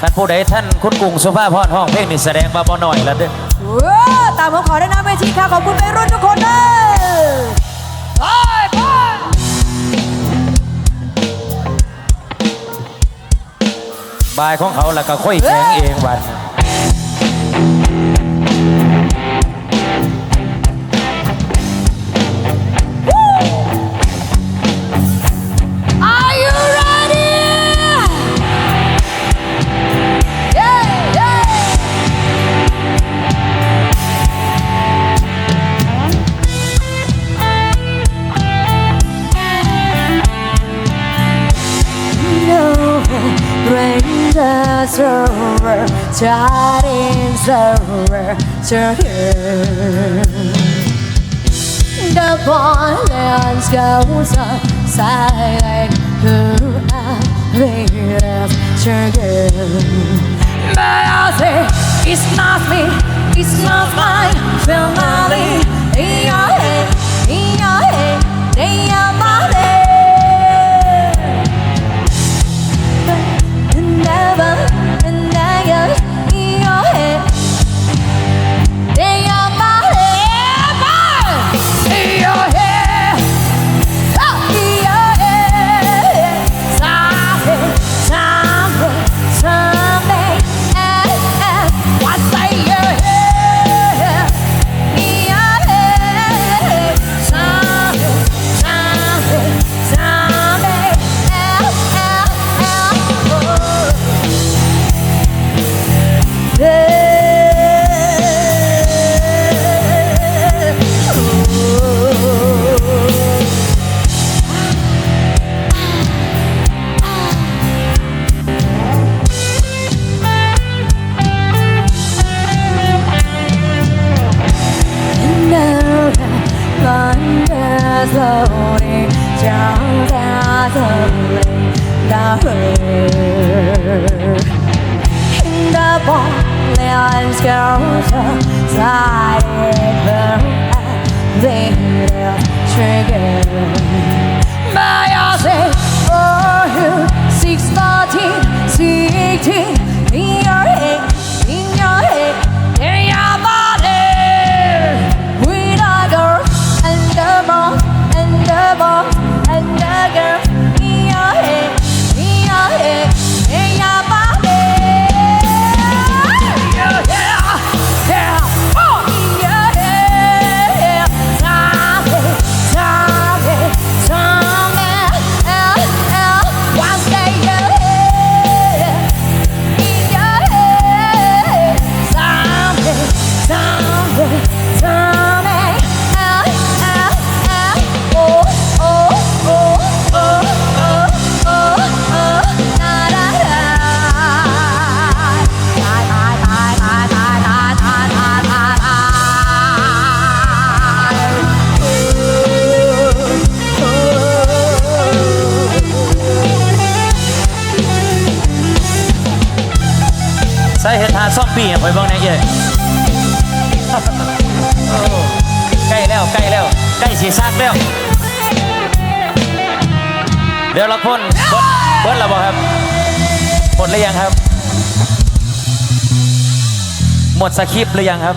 ท่านผู้ใดท่านคุณกุ้งสุภาพรห้องเพลงนี่แสดงมาบ่หน่อยแล้วเด้อว้าวตามผมขอได้านหน้าเวทีค่ะขอบคุณไปรุ่นทุกคนเลยไปไปบายของเขาแล้วก็ค่อยแข็งเองวัน bring the server, charting server, server. The violence goes on silent. Who are leaders sugar But I say it's not me, it's not my family In your head, in your head, 소리 정자 소리 나를 hinterborne als großer Zeitpunkt wieder trigger Bei Jahrzehnten, oh, 6, 14, 16 ใส่เห็ดหาซ่อมปีไปเบ้างแหน่เย่โอ้ใกล้แล้วใกล้แล้วใกล้สีซากแล้ว เดี๋ยวละคนเบิดเบิดแล้วบ่ครับหมดหรือยังครับ หมดสคริปต์หรือยังครับ